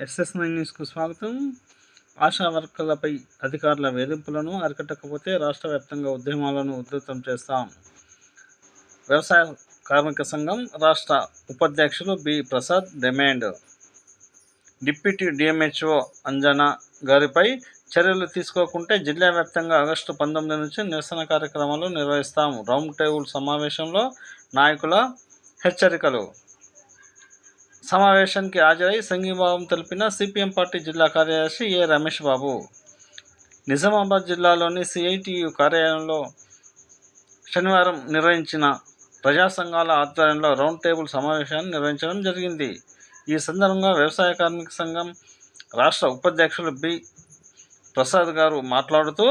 SS nine న్యూస్కు స్వాగతం. ఆశా వర్కర్లపై అధికారుల వేధింపులను అరికట్టకపోతే రాష్ట్ర వ్యాప్తంగా ఉద్యమాలను ఉధృతం చేస్తాం. వ్యవసాయ కార్మిక సంఘం రాష్ట్ర ఉపాధ్యక్షులు B. Prasad demand. Deputy DMHO Anjana గారిపై చర్యలు తీసుకోకుంటే జిల్లా వ్యాప్తంగా ఆగస్టు పంతొమ్మిది నుంచి నిరసన కార్యక్రమాలు నిర్వహిస్తాం. రౌండ్ టేబుల్ సమావేశంలో నాయకుల హెచ్చరికలు. సమావేశానికి హాజరై సంఘీభావం తెలిపిన సిపిఎం పార్టీ జిల్లా కార్యదర్శి ఏ రమేష్ బాబు. నిజామాబాద్ జిల్లాలోని సిఐటియు కార్యాలయంలో శనివారం నిర్వహించిన ప్రజా సంఘాల ఆధ్వర్యంలో రౌండ్ టేబుల్ సమావేశాన్ని నిర్వహించడం జరిగింది. ఈ సందర్భంగా వ్యవసాయ కార్మిక సంఘం రాష్ట్ర ఉపాధ్యక్షులు బి. ప్రసాద్ గారు మాట్లాడుతూ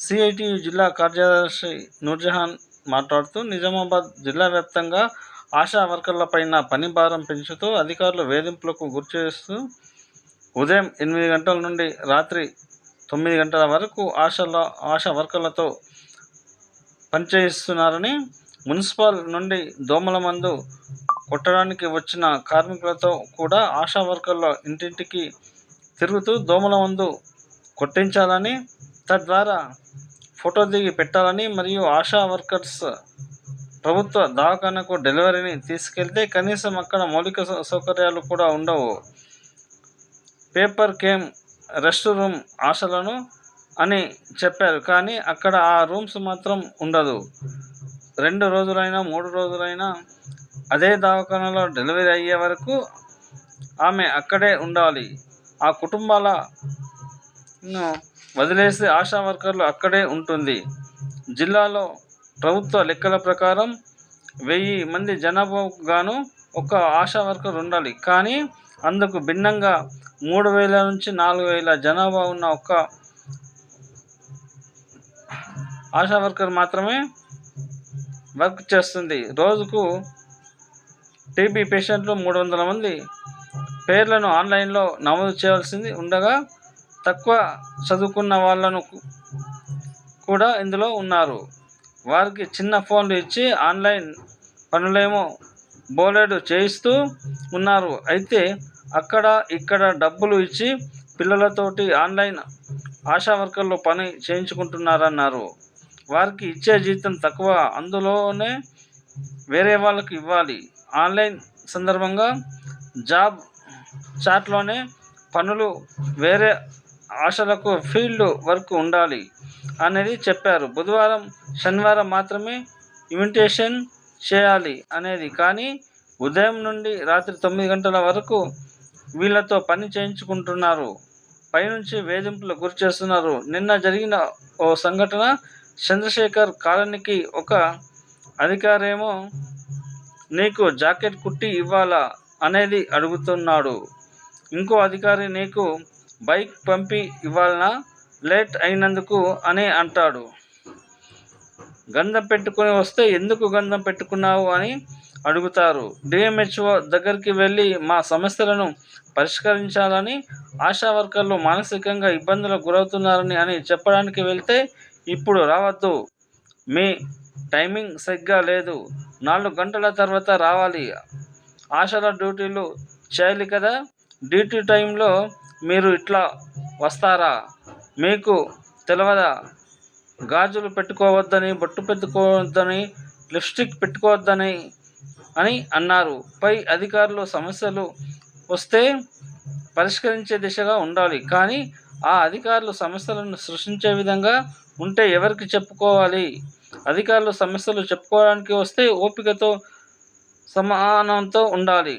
సిఐటియు జిల్లా కార్యదర్శి నూర్జహాన్ మాట్లాడుతూ నిజామాబాద్ జిల్లా వ్యాప్తంగా ఆశా వర్కర్లపైన పని భారం పెంచుతూ అధికారులు వేధింపులకు గురిచేస్తూ ఉదయం ఎనిమిది గంటల నుండి రాత్రి తొమ్మిది గంటల వరకు ఆశల ఆశా వర్కర్లతో పనిచేయిస్తున్నారని మున్సిపల్ నుండి దోమల మందు కొట్టడానికి వచ్చిన కార్మికులతో కూడా ఆశా వర్కర్లు ఇంటింటికి తిరుగుతూ దోమల మందు కొట్టించాలని తద్వారా ఫోటో దిగి పెట్టాలని మరియు ఆశా వర్కర్స్ ప్రభుత్వ దవాఖానకు డెలివరీని తీసుకెళ్తే కనీసం అక్కడ మౌలిక సౌ- సౌకర్యాలు కూడా ఉండవు. పేపర్ కేమ్ రెస్ట్ రూమ్ ఆశలను అని చెప్పారు. కానీ అక్కడ ఆ రూమ్స్ మాత్రం ఉండదు. రెండు రోజులైనా మూడు రోజులైనా అదే దవాఖానలో డెలివరీ అయ్యే వరకు ఆమె అక్కడే ఉండాలి. ఆ కుటుంబాలను వదిలేసి ఆశా వర్కర్లు అక్కడే ఉంటుంది. జిల్లాలో ప్రభుత్వ లెక్కల ప్రకారం వెయ్యి మంది జనాభాకు గాను ఒక ఆశా వర్కర్ ఉండాలి. కానీ అందుకు భిన్నంగా మూడు వేల నుంచి నాలుగు వేల జనాభా ఉన్న ఒక ఆశా వర్కర్ మాత్రమే వర్క్ చేస్తుంది. రోజుకు టీబీ పేషెంట్లు మూడు వందల మంది. పేర్లను ఆన్లైన్లో నమోదు చేయాల్సింది ఉండగా తక్కువ చదువుకున్న వాళ్ళను కూడా ఇందులో ఉన్నారు. వారికి చిన్న ఫోన్లు ఇచ్చి ఆన్లైన్ పనులేమో బోలెడు చేయిస్తూ ఉన్నారు. అయితే అక్కడ ఇక్కడ డబ్బులు ఇచ్చి పిల్లలతోటి ఆన్లైన్ ఆశా వర్కర్లు పని చేయించుకుంటున్నారన్నారు. వారికి ఇచ్చే జీతం తక్కువ అందులోనే వేరే వాళ్ళకి ఇవ్వాలి. ఆన్లైన్ సందర్భంగా జాబ్ చాట్లోనే పనులు వేరే ఆశలకు ఫీల్డ్ వర్క్ ఉండాలి అనేది చెప్పారు. బుధవారం శనివారం మాత్రమే ఇమిటేషన్ చేయాలి అనేది. కానీ ఉదయం నుండి రాత్రి తొమ్మిది గంటల వరకు వీళ్ళతో పని చేయించుకుంటున్నారు. పైనుంచి వేధింపులు గురి చేస్తున్నారు. నిన్న జరిగిన ఓ సంఘటన చంద్రశేఖర్ కాలనీకి ఒక అధికారేమో నీకు జాకెట్ కుట్టి ఇవ్వాలా అనేది అడుగుతున్నాడు. ఇంకో అధికారి నీకు బైక్ పంపి ఇవ్వాలనా? లేట్ అయినందుకు అని అంటాడు. గంధం పెట్టుకొని వస్తే ఎందుకు గంధం పెట్టుకున్నావు అని అడుగుతారు. డిఎంహెచ్ఓ దగ్గరికి వెళ్ళి మా సమస్యలను పరిష్కరించాలని ఆశా వర్కర్లు మానసికంగా ఇబ్బందులకు గురవుతున్నారని అని చెప్పడానికి వెళ్తే ఇప్పుడు రావద్దు. మీ టైమింగ్ సరిగ్గా లేదు. నాలుగు గంటల తర్వాత రావాలి. ఆశల డ్యూటీలు చేయాలి కదా? డ్యూటీ టైంలో మీరు ఇట్లా వస్తారా? మీకు తెలియదా గాజులు పెట్టుకోవద్దని బొట్టు పెట్టుకోవద్దని లిప్స్టిక్ పెట్టుకోవద్దని అని అన్నారు. పై అధికారులు సమస్యలు వస్తే పరిష్కరించే దిశగా ఉండాలి. కానీ ఆ అధికారులు సమస్యలను సృష్టించే విధంగా ఉంటే ఎవరికి చెప్పుకోవాలి? అధికారులు సమస్యలు చెప్పుకోవడానికి వస్తే ఓపికతో సమానంతో ఉండాలి.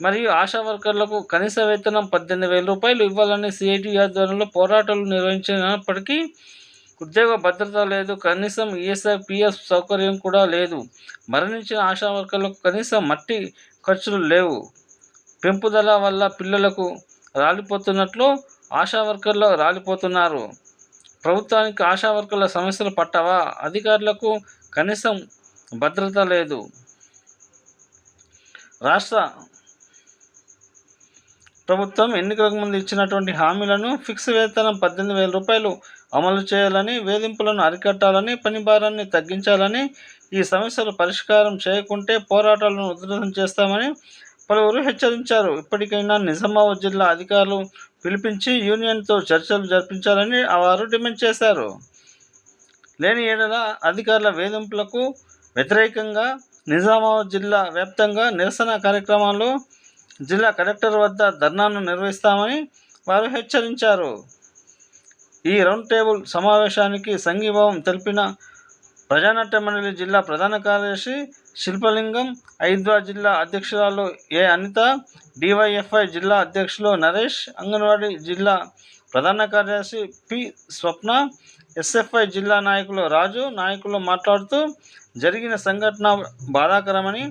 మరియు ఆశా వర్కర్లకు కనీస వేతనం పద్దెనిమిది వేల రూపాయలు ఇవ్వాలని సిఐటి ఆధ్వర్యంలో పోరాటాలు నిర్వహించినప్పటికీ ఉద్యోగ భద్రత లేదు కనీసం ఈఎస్ఐ పిఎఫ్ సౌకర్యం కూడా లేదు. మరణించిన ఆశా వర్కర్లకు కనీసం మట్టి ఖర్చులు లేవు. పెంపుదల వల్ల పిల్లలకు రాలిపోతున్నట్లు ఆశా వర్కర్లు రాలిపోతున్నారు. ప్రభుత్వానికి ఆశా వర్కర్ల సమస్యలు పట్టవా? అధికారులకు కనీసం భద్రత లేదు. రాష్ట్ర ప్రభుత్వం ఎన్నికలకు ముందు ఇచ్చినటువంటి హామీలను ఫిక్స్ వేతనం పద్దెనిమిది వేల రూపాయలు అమలు చేయాలని వేధింపులను అరికట్టాలని పని భారాన్ని తగ్గించాలని ఈ సమస్యలు పరిష్కారం చేయకుంటే పోరాటాలను ఉధృతం చేస్తామని పలువురు హెచ్చరించారు. ఇప్పటికైనా నిజామాబాద్ జిల్లా అధికారులు పిలిపించి యూనియన్తో చర్చలు జరిపించాలని వారు డిమాండ్ చేశారు. లేని ఏడల అధికారుల వేధింపులకు వ్యతిరేకంగా నిజామాబాద్ జిల్లా వ్యాప్తంగా నిరసన కార్యక్రమాలు జిల్లా కలెక్టర్ వద్ద ధర్నాను నిర్వహిస్తామని వారు హెచ్చరించారు. ఈ రౌండ్ టేబుల్ సమావేశానికి సంఘీభావం తెలిపిన ప్రజానాట్య మండలి జిల్లా ప్రధాన కార్యదర్శి శిల్పలింగం ఐద్వా జిల్లా అధ్యక్షురాలు ఏ అనిత డివైఎఫ్ఐ జిల్లా అధ్యక్షులు నరేష్ అంగన్వాడీ జిల్లా ప్రధాన కార్యదర్శి పి స్వప్న ఎస్ఎఫ్ఐ జిల్లా నాయకులు రాజు నాయకులు మాట్లాడుతూ జరిగిన సంఘటన బాధాకరమని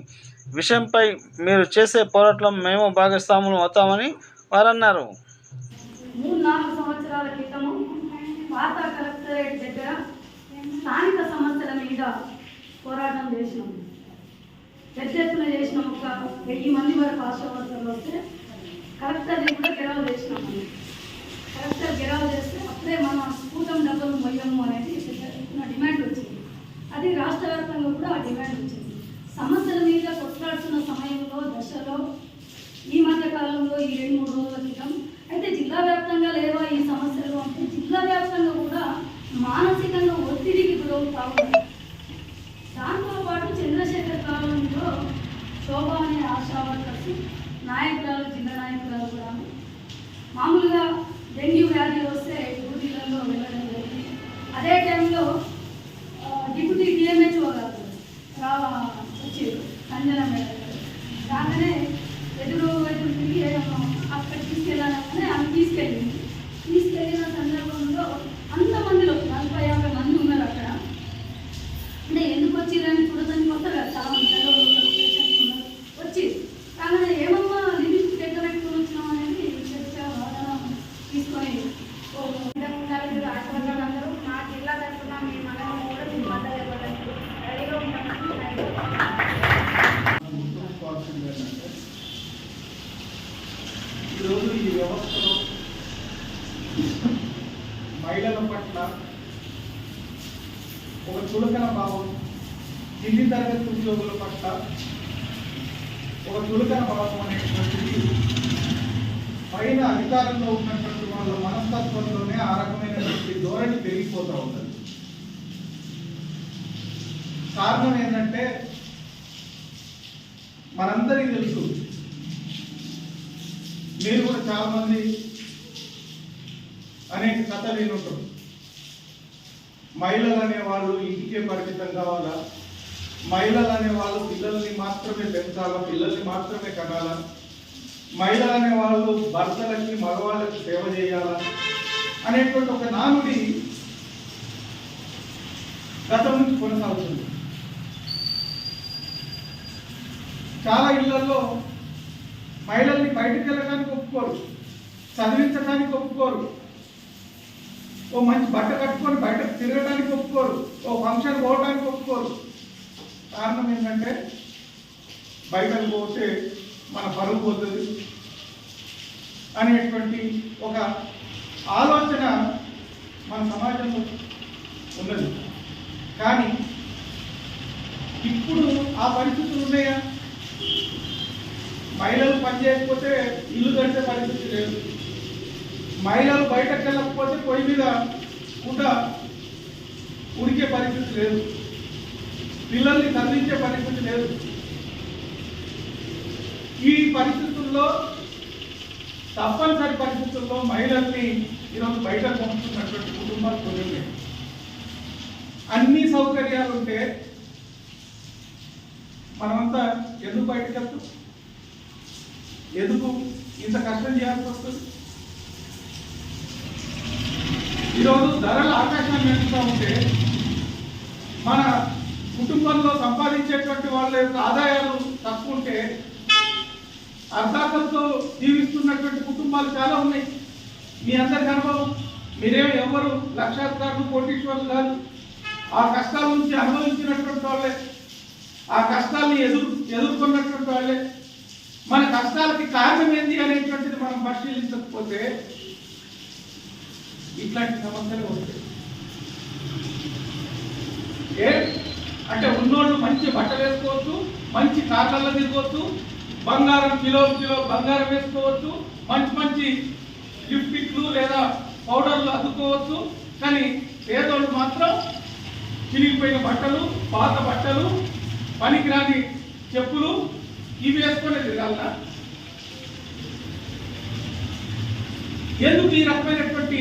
విషయంపై మీరు చేసే పోరాటం మేము భాగస్వాములు అవుతామని వారన్నారు. మూడు నాలుగు సంవత్సరాల క్రితము వార్తా కలెక్టరేట్ దగ్గర స్థానిక సమస్యల మీద పోరాటం చేసినాం. పెద్ద ఎత్తున చేసినాం. ఒక వెయ్యి మంది వరకు ఆశావర్తలు వస్తే కలెక్టర్ని కూడా గెలవ చేసినాం. కలెక్టర్ గెలవ చేస్తే అప్పుడే మన స్ఫూటం డబ్బులు మొయ్యము అనేది పెద్ద డిమాండ్ వచ్చింది. అది రాష్ట్ర వ్యాప్తంగా కూడా ఆ డిమాండ్ వచ్చింది సమస్యల మీద కొట్లాడుతున్న సమయంలో కాలంలో ఈ మధ్య కాలంలో ఈ రెండు మూడు రోజుల క్రితం అయితే జిల్లా వ్యాప్తంగా లేవా ఈ సమస్యలు అంటే జిల్లా వ్యాప్తంగా కూడా మానసికంగా ఒత్తిడికి గురవుతా ఉన్నారు దాంతో పాటు చంద్రశేఖర్ కాలంలో శోభ అనే ఆశా వర్కర్స్ నాయకురాలు జిల్లా నాయకురాలు కూడా మామూలుగా డెంగ్యూ వ్యాధి వస్తే డ్యూటీలలో వెళ్ళడం జరిగింది. అదే టైంలో ఆ, డిప్యూటీ డిఎంహెచ్ఓ గారు రావా వచ్చారు సంజన మేడం గారు రాగానే ఎదురు ఎదురు తిరిగి ఏమో అక్కడ తీసుకెళ్ళాలని ఆమె తీసుకెళ్ళింది తీసుకెళ్ళిన సందర్భంలో అంతమందిలో నలభై యాభై మంది ఉన్నారు అక్కడ అంటే ఎందుకు వచ్చిరని చూడడానికి వస్తారు కదా చాలా మంది పిల్లలు ఉన్నారు, పేషెంట్స్ ఉన్నారు వచ్చి కానీ ఏమమ్మా లిమిట్ ఎక్కడ పెట్టుకుని వచ్చినాం అనేది చర్చ వాదన తీసుకొని ఓ ఉండాలని ఆశపడ్డారు అందరూ మా జిల్లా తరఫున మేము అందరం కూడా మీకు మద్దతు ఇవ్వడానికి రెడీగా ఉంటామని గుర్తుంచుకోవాల్సింది ఏంటంటే ఈరోజు ఈ వ్యవస్థలో మహిళల పట్ల ఒక చులకన భావం కింది తరగతి ఉద్యోగుల పట్ల ఒక చులకన భావం అనేటువంటిది పైన అధికారంలో ఉన్నటువంటి వాళ్ళ మనస్తత్వంలోనే ఆ రకమైనటువంటి ధోరణి పెరిగిపోతూ ఉంటుంది. కారణం ఏంటంటే మనందరికీ తెలుసు మీరు కూడా చాలా మంది అనేక కథలు విని ఉంటారు మహిళలు అనే వాళ్ళు ఇంటికే పరిమితం కావాలా? మహిళలు అనే వాళ్ళు పిల్లల్ని మాత్రమే పెంచాలా? పిల్లల్ని మాత్రమే కనాలా? మహిళలు అనే వాళ్ళు భర్తలకి మగవాళ్ళకి సేవ చేయాలా? అనేటువంటి ఒక నానుడి గతం నుంచి కొనసాగుతుంది. చాలా ఇళ్ళలో మహిళల్ని బయటకు వెళ్ళడానికి ఒప్పుకోరు. చదివించడానికి ఒప్పుకోరు. ఓ మంచి బట్ట కట్టుకొని బయటకు తిరగడానికి ఒప్పుకోరు. ఓ ఫంక్షన్ పోవడానికి ఒప్పుకోరు. కారణం ఏంటంటే బయటకు పోతే మన పరువు పోతుంది అనేటువంటి ఒక ఆలోచన మన సమాజంలో ఉన్నది. కానీ ఇప్పుడు ఆ పరిస్థితులు ఉన్నాయా? మహిళలు పని చేయకపోతే ఇల్లు కట్టే పరిస్థితి లేదు. మహిళలు బయటకు వెళ్ళకపోతే పొయ్యి మీద కూట ఉడికే పరిస్థితి లేదు. పిల్లల్ని చదివించే పరిస్థితి లేదు. ఈ పరిస్థితుల్లో తప్పనిసరి పరిస్థితుల్లో మహిళల్ని ఈరోజు బయటకు పంపుతున్నటువంటి కుటుంబాలు కొన్ని అన్ని సౌకర్యాలు ఉంటే మనమంతా ఎందుకు బయటకు వెళ్తాం ఎందుకు ఇంత కష్టం చేయాల్సి వస్తుంది? ఈరోజు ధరలు ఆకాశాన్ని పెంచుతూ ఉంటే మన కుటుంబంలో సంపాదించేటువంటి వాళ్ళ యొక్క ఆదాయాలు తక్కువ ఉంటే అర్ధాకంతో జీవిస్తున్నటువంటి కుటుంబాలు చాలా ఉన్నాయి. మీ అందరి అనుభవం మీరేమి ఎవరు లక్షాధికారులు కోటీశ్వరులు కాదు. ఆ కష్టాల నుంచి అనుభవించినటువంటి వాళ్ళే. ఆ కష్టాల్ని ఎదురు ఎదుర్కొన్నటువంటి వాళ్ళే. మన కష్టాలకి కారణం ఏంది అనేటువంటిది మనం పరిశీలించకపోతే ఇట్లాంటి సమస్యలు వస్తాయి. ఏ? అంటే ఉన్నోళ్ళు మంచి బట్టలు వేసుకోవచ్చు మంచి కార్లలో తిరగవచ్చు బంగారం కిలో కిలో బంగారం వేసుకోవచ్చు మంచి మంచి లిప్టిక్లు లేదా పౌడర్లు అద్దుకోవచ్చు కానీ పేదోళ్ళు మాత్రం చిరిగిపోయిన బట్టలు పాత బట్టలు పనికిరాని చెప్పులు ఇవి వేసుకునే తిరగాలనా ఎందుకు ఈ రకమైనటువంటి